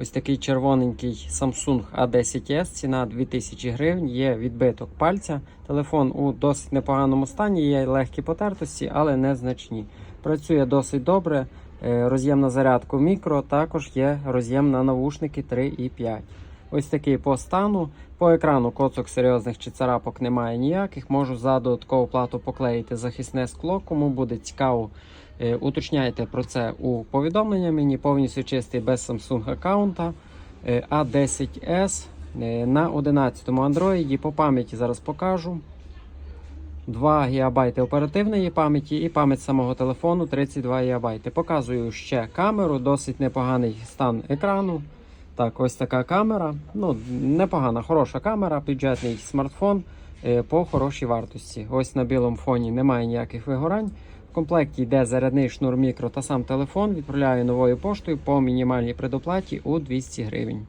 Ось такий червоненький Samsung A10s, ціна 2000 гривень, є відбиток пальця. Телефон у досить непоганому стані, є легкі потертості, але незначні. Працює досить добре. Е, Роз'єм на зарядку мікро, також є роз'єм на навушники 3,5. Ось такий по стану. По екрану коцок серйозних чи царапок немає ніяких. Можу за додаткову плату поклеїти захисне скло. Кому буде цікаво, е, уточняйте про це у повідомлення мені. Повністю чистий без Samsung аккаунта. Е, A10s е, на 11 Android. По пам'яті зараз покажу. 2 ГБ оперативної пам'яті і пам'ять самого телефону 32 ГБ. Показую ще камеру, досить непоганий стан екрану. Так, ось така камера. Ну, непогана, хороша камера, бюджетний смартфон е, по хорошій вартості. Ось на білому фоні немає ніяких вигорань. В комплекті йде зарядний шнур мікро та сам телефон. Відправляю новою поштою по мінімальній предоплаті у 200 гривень.